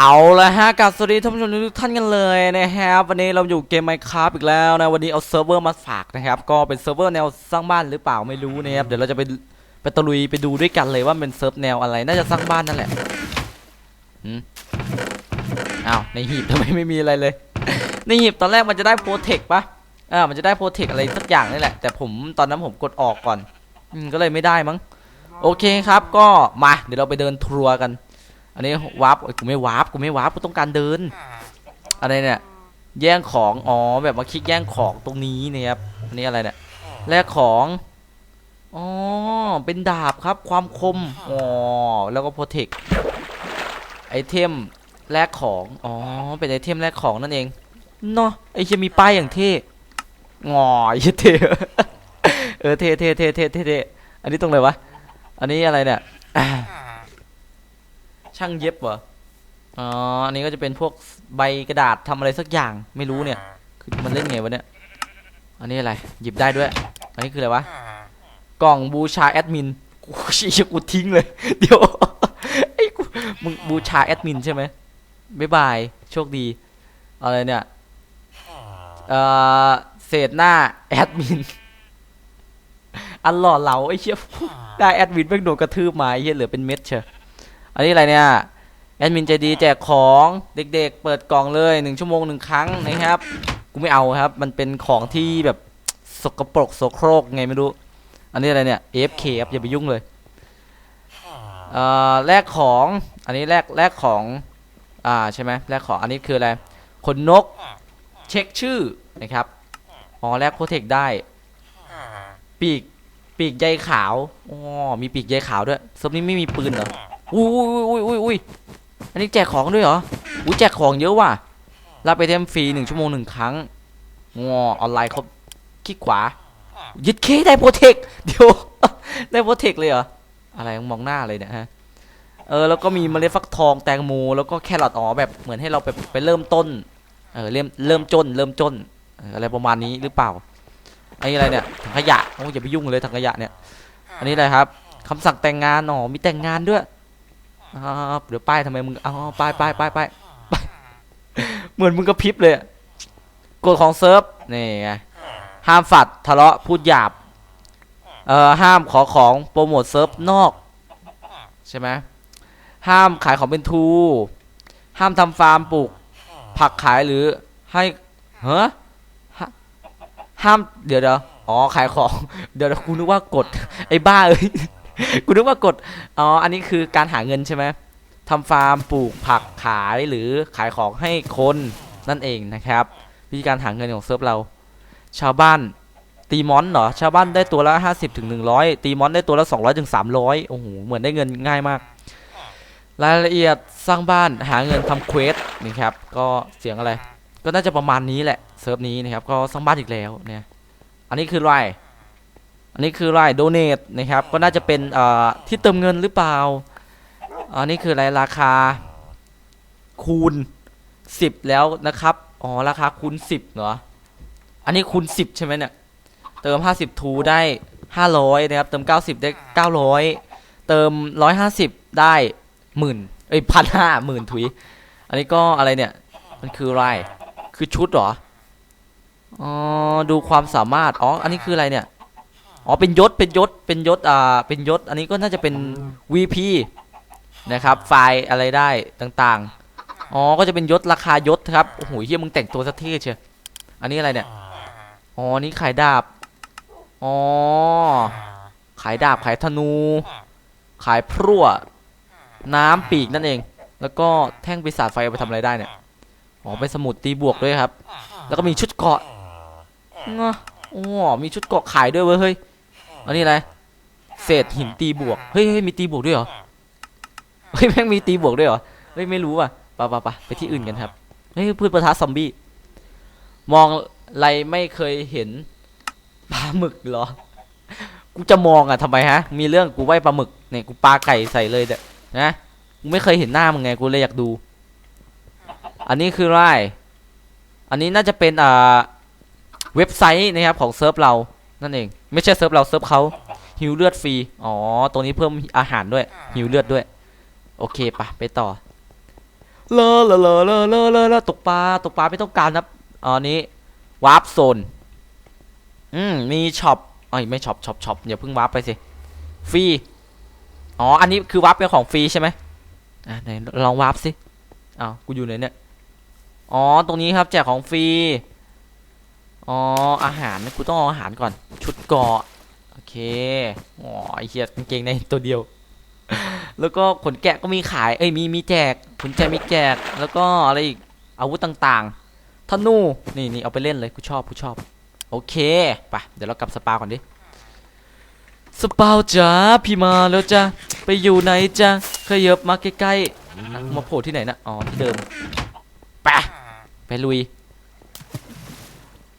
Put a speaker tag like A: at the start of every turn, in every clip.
A: เอาละฮะกับสวัสดีท่านผู้ชมทุกท่านกันเลยนะครับวันนี้เราอยู่เกม Minecraft อีกแล้วนะวันนี้เอาเซิร์ฟเวอร์มาฝากนะครับก็เป็นเซิร์ฟเวอร์แนวสร้างบ้านหรือเปล่าไม่รู้นะครับเดี๋ยวเราจะไปไปตะลุยไปดูด้วยกันเลยว่าเป็นเซิร์ฟแนวอะไรน่าจะสร้างบ้านนั่นแหละอืมอ้าวในหีบทำไมไม่มีอะไรเลย ในหีบตอนแรกมันจะได้โปรเทคปะอ่ามันจะได้โปรเทคอะไรสักอย่างนี่แหละแต่ผมตอนนั้นผมกดออกก่อนอืมก็เลยไม่ได้มั้งโอเคครับก็มาเดี๋ยวเราไปเดินทัวร์กัน อันนี้วาร์ปเอ้ยกูไม่วาร์ปกูไม่วาร์ปกูต้องการเดิน อะไรเนี่ย แย่งของ อ๋อ แบบมาคลิกแย่งของตรงนี้เนี่ยครับ อันนี้อะไรเนี่ย แลกของ อ๋อ เป็นดาบครับ ความคม อ๋อ แล้วก็โปรเทค ไอเทมแลกของ อ๋อ เป็นไอเทมแลกของนั่นเอง เนาะไอเชยมีป้ายอย่างเท่งอไอ้เหี้ยเท่เออเท่เท่เท่เท่เท่เท่อันนี้ตรงไหนวะ อันนี้อะไรเนี่ย ช่างเย็บเหรออ๋ออันนี้ก็จะเป็นพวกใบกระดาษทำอะไรสักอย่างไม่รู้เนี่ยคือมันเล่นไงวะเนี่ยอันนี้อะไรหยิบได้ด้วย อันนี้คืออะไรวะกล่องบูชาแอดมินกูชี้กูทิ้งเลย เดี๋ยวไอ้กูมึงบูชาแอดมินใช่ไหมบ๊ายบายโชคดีอะไรเนี่ยเอ่อเศษหน้าแอดมินอันหล่อเหลาไอ้เชี่ยได้แอดมินแม่งโดนกระทืบมาไอ้เหี้ยเหลือเป็นเม็ดเชียว อันนี้อะไรเนี่ยแอดมินใจดีแจกของเด็กๆ เปิดกล่องเลยหนึ่งชั่วโมงหนึ่งครั้งนะครับกูไม่เอาครับ มันเป็นของที่แบบสกปรกโสโครกไงไม่รู้ อันนี้อะไรเนี่ย AFK ครับอย่าไปยุ่งเลยเอ่อแลกของอันนี้แลกแลกของอ่าใช่ไหมแลกของอันนี้คืออะไรขนนกเช็คชื่อนะครับอ๋อแลกโปรเทคได้ ปีกปีกใยขาวอ๋อมีปีกใยขาวด้วยซบนี้ไม่มีปืนเหรอ อุ้ยอุ้ยอุ้ยอุ้ยอุ้ยอันนี้แจกของด้วยเหรออุ้ยแจกของเยอะว่ะรับไปเทมฟรีหนึ่งชั่วโมงหนึ่งครั้งงอออนไลน์ครบคลิกขวายึดเคได้โปรเทคเดี๋ยวได้โปรเทคเลยเหรออะไรมองหน้าเลยเนี่ยฮะเออแล้วก็มีเมล็ดฟักทองแตงโมแล้วก็แครอทอ๋อแบบเหมือนให้เราไปไปเริ่มต้นเออเริ่มเริ่มจนเริ่มจนอออะไรประมาณนี้หรือเปล่าอันนี้อะไรเนี่ยถังขยะโอ้ยอย่าไปยุ่งเลยถังขยะเนี่ยอันนี้อะไรครับคำสั่งแต่งงานอ๋อมีแต่งงานด้วย อ่าเดี๋ยวป้ายทำไมมึงเอาป้ายป้ายป้ายป้ายป้ายเหมือนมึงกระพริบเลยกฎของเซิร์ฟนี่ไงห้ามฝัดทะเลาะพูดหยาบเอ่อห้ามขอของโปรโมทเซิร์ฟนอกใช่ไหมห้ามขายของเป็นทู ห้ามทำฟาร์มปลูกผักขายหรือให้เฮ้ห้ามเดี๋ยวเดี๋ยวอ๋อขายของ เดี๋ยวเดี๋ยวกูนึกว่ากฎไอ้บ้าเอ้ย กูนึกว่ากฎอ๋อ อันนี้คือการหาเงินใช่ไหมทำฟาร์มปลูกผักขายหรือขายของให้คนนั่นเองนะครับ วิธีการหาเงินของเซิร์ฟเรา ชาวบ้านตีมอนเหรอ ชาวบ้านได้ตัวละ 50ถึง100 ตีมอนได้ตัวละ 200ถึง300 โอ้โห เหมือนได้เงินง่ายมาก รายละเอียดสร้างบ้านหาเงินทำเควสนี่ครับ ก็เสียงอะไร ก็น่าจะประมาณนี้แหละเซิร์ฟนี้นะครับ ก็สร้างบ้านอีกแล้วเนี่ย อันนี้คือไร อันนี้คือรายโดเนทนะครับ ก็น่าจะเป็นเอ่อที่เติมเงินหรือเปล่า อันนี้คืออะไรราคาคูณ 10 แล้วนะครับ อ๋อ ราคาคูณ 10เหรอ อันนี้คูณ 10 ใช่ไหมเนี่ย เติม 50 ทูได้ 500 นะครับ เติม 90 ได้ 900 เติม 150 ได้หมื่นเอ้ยพันห้าหมื่นถุย อันนี้ก็อะไรเนี่ย มันคืออะไร คือชุดเหรอ อ๋อ ดูความสามารถ อ๋อ อันนี้คืออะไรเนี่ย อ๋อเป็นยศเป็นยศเป็นยศอ่าเป็นยศอันนี้ก็น่าจะเป็น VP นะครับไฟล์อะไรได้ต่างๆอ๋อก็จะเป็นยศราคายศครับโอ้โหเฮียมึงแต่งตัวสะเท่เชียวอันนี้อะไรเนี่ยอ๋อนี่ขายดาบอ๋อขายดาบขายธนู ขายพรั่ว น้ำปีกนั่นเอง แล้วก็แท่งปีศาจไฟเอาไปทำอะไรได้เนี่ยอ๋อเป็นสมุดตีบวกด้วยครับ แล้วก็มีชุดเกราะงะโอ้มีชุดเกราะขายด้วยเว้ยเฮ้ย อันนี้อะไร เศษหินตีบวกเฮ้ยเฮ้ยมีตีบวกด้วยเหรอ เฮ้ยแม่งมีตีบวกด้วยเหรอ เฮ้ยไม่รู้ว่ะปไปไปะไปที่อื่นกันครับ เฮ้ยพืชประทะซอมบี้ มองไรไม่เคยเห็นปลาหมึกเหรอ กูจะมองอะทำไมฮะ มีเรื่องกูไหวปลาหมึกเนี่ยกูปลาไก่ใส่เลยเด้นะกูไม่เคยเห็นหน้ามึงไงกูเลยอยากดู อันนี้คือไรอันนี้น่าจะเป็นอ่าเว็บไซต์นะครับของเซิร์ฟเรานั่นเอง ไม่ใช่เซิร์ฟเราเซิร์ฟเขาหิวเลือดฟรี อ๋อ ตรงนี้เพิ่มอาหารด้วย หิวเลือดด้วย โอเคปะไปต่อ เลอเลอเลอเลอเลอเลอเลอตกปลา ตกปลาไม่ต้องการครับอ๋ออันนี้วาร์ปโซน อืม มีช็อปเอ้ยไม่ช็อปช็อปช็อปอย่าเพิ่งวาร์ปไปสิ ฟรี อ๋อ อันนี้คือวาร์ปเป็นของฟรีใช่ไหมอะไหนลองวาร์ปสิอ้าวกูอยู่ไหนเนี่ย อ๋อ ตรงนี้ครับแจกของฟรี อ๋อ อาหาร กูต้องเอาอาหารก่อน เกาะโอเคอ๋อไอเหี้ยกางเกงในตัวเดียว แล้วก็ขนแกะก็มีขาย เอ้ยมีมีแจกขนแจมีแจก แล้วก็อะไรอีกอาวุธต่างๆธนูนี่นี่เอาไปเล่นเลยกูชอบกูชอบ โอเคไปเดี๋ยวเรากลับสปาก่อนดิสปาวจ๋าพี่มาแล้วจ้ะไปอยู่ไหนจ้ะขยับมาใกล้ๆมาโผล่ที่ไหนนะอ๋อที่เดิมไปไปลุย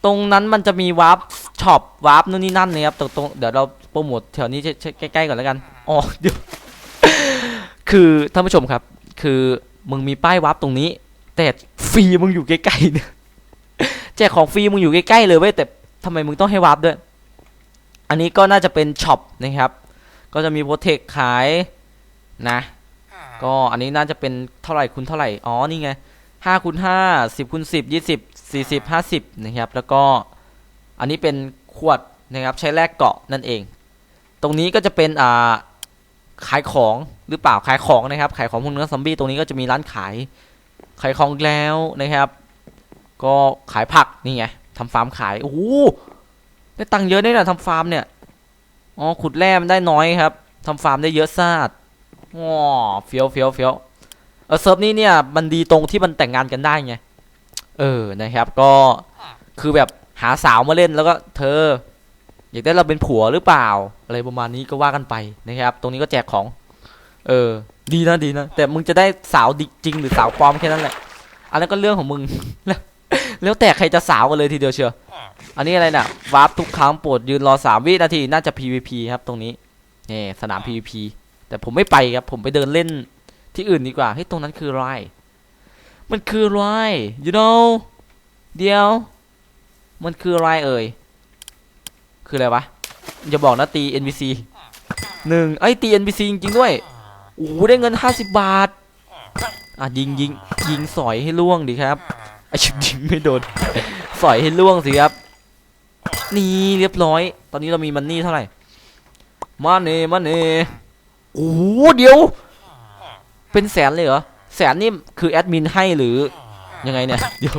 A: ตรงนั้นมันจะมีวาร์ป ช็อปวาร์ปนู่นนี่นั่นนะครับตรงตรงเดี๋ยวเราโปรโมทแถวนี้ใกล้ๆก่อนแล้วกันอ๋อเดี๋ยวคือท่านผู้ชมครับ คือมึงมีป้ายวาร์ปตรงนี้ แต่ฟรีมึงอยู่ใกล้ๆเนี่ยแจกของฟรีมึงอยู่ใกล้ๆเลยเว้ยแต่ทำไมมึงต้องให้วาร์ปด้วย อันนี้ก็น่าจะเป็นช็อปนะครับ ก็จะมีโปรเทคขายนะ ก็อันนี้น่าจะเป็นเท่าไหร่คูณเท่าไหร่ อ๋อ นี่ไงห้าคูณห้าสิบคูณสิบยี่สิบสี่สิบห้าสิบนะครับ แล้วก็ อันนี้เป็นขวดนะครับใช้แลกเกาะนั่นเอง ตรงนี้ก็จะเป็นอ่าขายของหรือเปล่าขายของนะครับขายของพวกเนื้อซอมบี้ตรงนี้ก็จะมีร้านขายขายของแล้วนะครับ ก็ขายผักนี่ไงทำฟาร์มขายโอ้โหได้ตังค์เยอะได้นะทำฟาร์มเนี่ยอ๋อขุดแร่มันได้น้อยครับทำฟาร์มได้เยอะซาดอ๋อเฟี้ยวเฟี้ยวเฟี้ยวเออเซิร์ฟนี้เนี่ยมันดีตรงที่มันแต่งงานกันได้ไงเออนะครับก็คือแบบ หาสาวมาเล่นแล้วก็เธอ อยากได้เราเป็นผัวหรือเปล่า อะไรประมาณนี้ก็ว่ากันไปนะครับ ตรงนี้ก็แจกของ เออ ดีนะดีนะ แต่มึงจะได้สาวดิจริงหรือสาวปลอมแค่นั้นแหละ อันนั้นก็เรื่องของมึง แล้วแต่ใครจะสาวกันเลยทีเดียวเชียว อันนี้อะไรน่ะวาร์ปทุกครั้งโปรดยืนรอสามวินาทีน่าจะ PVP ครับตรงนี้นี่สนาม PVP แต่ผมไม่ไปครับ ผมไปเดินเล่นที่อื่นดีกว่าเฮ้ยตรงนั้นคือไร มันคือไร you know เดียว มันคืออะไรเอ่ย คืออะไรวะอย่าบอกนะตี NPC หนึ่งไอ้ตี NPC จริงๆด้วยโอ้โหได้เงิน 50 บาท อะยิงยิงยิงสอยให้ล่วงดีครับไอ้ชิบยิงไม่โดน สอยให้ล่วงสิครับ นี่เรียบร้อย ตอนนี้เรามีมันนี่เท่าไหร่มาเน่มาเน่โอ้โหเดี๋ยว เป็นแสนเลยเหรอ แสนนี่คือแอดมินให้หรือยังไงเนี่ย เดี๋ยว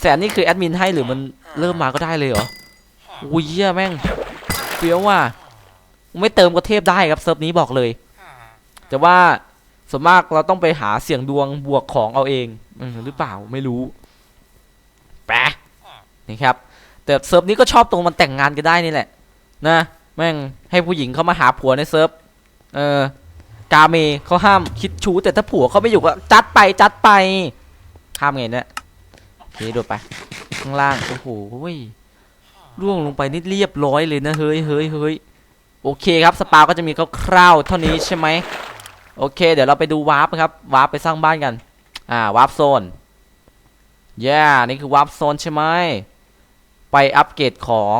A: แสนนี่คือแอดมินให้หรือมันเริ่มมาก็ได้เลยเหรออุ้ยเหี้ยแม่งเฟี้ยวว่ะไม่เติมก็เทพได้ครับเซิร์ฟนี้บอกเลย แต่ว่าส่วนมากเราต้องไปหาเสี่ยงดวงบวกของเอาเองเออหรือเปล่าไม่รู้แปะนี่ครับ แต่เซิร์ฟนี้ก็ชอบตรงมันแต่งงานกันได้นี่แหละ นะ แม่งให้ผู้หญิงเขามาหาผัวในเซิร์ฟเออกาเมเขาห้ามคิดชู้แต่ถ้าผัวเขาไม่อยู่ก็จัดไปจัดไปข้ามไงเนี่ยโอ เคโดดไป ข้างล่าง โอ้โหร่วงลงไปนี่เรียบร้อยเลยนะ เฮ้ยเฮ้ยเฮ้ยโอเคครับ สปาก็จะมีคร่าวๆเท่านี้ใช่ไหม โอเค เดี๋ยวเราไปดูวาร์ปครับ วาร์ปไปสร้างบ้านกัน อ่า วาร์ปโซนแย่นี่คือวาร์ปโซนใช่ไหม ไปอัปเกรดของ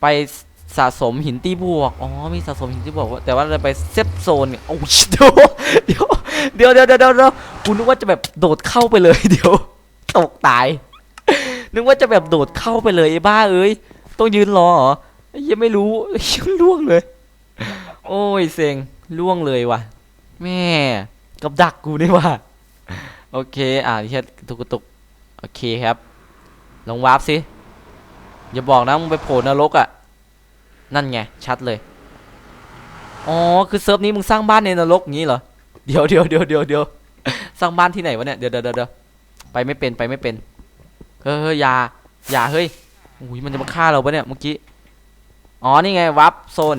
A: ไปสะสมหินตีบวก อ๋อ มีสะสมหินตีบวก แต่ว่าเราไปเซฟโซนโอ้ยเดี๋ยวเดี๋ยวเดี๋ยวเดี๋ยวเดี๋ยวเดี๋ยวกูนึกว่าจะแบบโดดเข้าไปเลยเดี๋ยว ตกตาย นึกว่าจะแบบโดดเข้าไปเลยไอ้บ้าเอ้ยต้องยืนรอเหรอไอ้ยังไม่รู้ล่วงเลย โอ้ยเซ็งล่วงเลยว่ะ แม่กับดักกูนี่ว่าโอเค อ่าแค่ตุกตุกโอเคครับ ลองวาร์ปสิอย่าบอกนะมึงไปโผล่นรกอะ่ะ นั่นไง ชัดเลย อ๋อ คือเซิร์ฟนี้มึงสร้างบ้านในนรกงี้เหรอ เดี๋ยวเดี๋ยวเดี๋ยวเดี๋ยวเดี๋ยวสร้างบ้านที่ไหนวะเนี่ย เดี๋ยวเดี๋ยวเดี๋ยวไปไม่เป็นไปไม่เป็น เฮ้ยเฮ้ยอย่าอย่าเฮ้ยอุ้ยมันจะมาฆ่าเราปะเนี่ยเมื่อกี้อ๋อนี่ไงวาร์ปโซน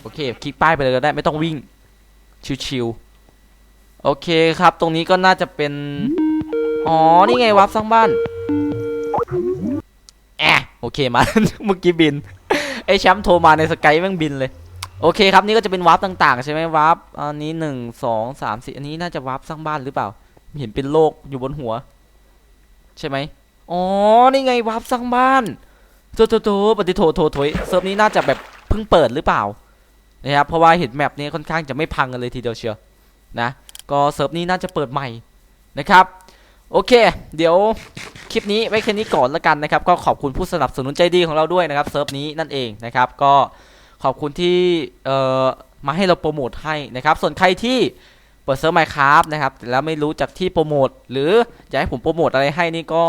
A: โอเคคลิกป้ายไปเลยก็ได้ไม่ต้องวิ่งชิวๆโอเคครับ ตรงนี้ก็น่าจะเป็นอ๋อนี่ไงวับสร้างบ้านแอะโอเคมาเมื่อกี้บินไอแชมป์โทรมาในสกายแม่งบินเลยโอเคครับนี่ก็จะเป็นวาร์ปต่างๆ ใช่ไหมวาร์ปอันนี้หนึ่งสองสามสี่อันนี้น่าจะวาร์ปสร้างบ้านหรือเปล่าเห็นเป็นโลกอยู่บนหัว ใช่ไหม อ๋อ นี่ไงวาร์ปสร้างบ้านโถโถโถปฏิโถโถโถยเซิร์ฟนี้น่าจะแบบเพิ่งเปิดหรือเปล่านะครับเพราะว่าเห็นแมปนี้ค่อนข้างจะไม่พังกันเลยทีเดียวเชียวนะก็เซิร์ฟนี้น่าจะเปิดใหม่นะครับโอเค เดี๋ยวคลิปนี้ไว้แค่นี้ก่อนแล้วกันนะครับ ก็ขอบคุณผู้สนับสนุนใจดีของเราด้วยนะครับเซิร์ฟนี้นั่นเองนะครับ ก็ขอบคุณที่เอ่อมาให้เราโปรโมทให้นะครับ ส่วนใครที่เปิดเซิร์ฟไมค์ครับนะครับแล้วไม่รู้จากที่โปรโมทหรืออยากให้ผมโปรโมทอะไรให้นี่ก็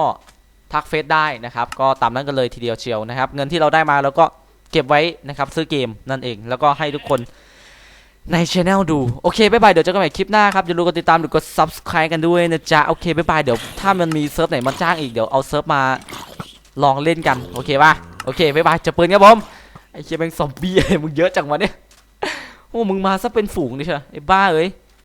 A: ทักเฟซได้นะครับ ก็ตามนั้นกันเลยทีเดียวเชียวนะครับ เงินที่เราได้มาเราก็เก็บไว้นะครับซื้อเกมนั่นเอง แล้วก็ให้ทุกคนในช anel ดู โอเคบายบาย เดี๋ยวเจอกันใหม่คลิปหน้าครับ อย่าลืมกดติดตามหรือกด subscribe กันด้วยนะจ๊ะ โอเคบายบาย เดี๋ยวถ้ามันมีเซิร์ฟไหนมาจ้างอีก เดี๋ยวเอาเซิร์ฟมาลองเล่นกัน โอเคป่ะ โอเคบายบาย จะปืนครับผม ไอ้เชี่ยแม่งซอมบี้มึงเยอะจังวะเนี่ย โอ้ มึงมาซะเป็นฝูงดิเชียวไอ้บ้าเอ้ย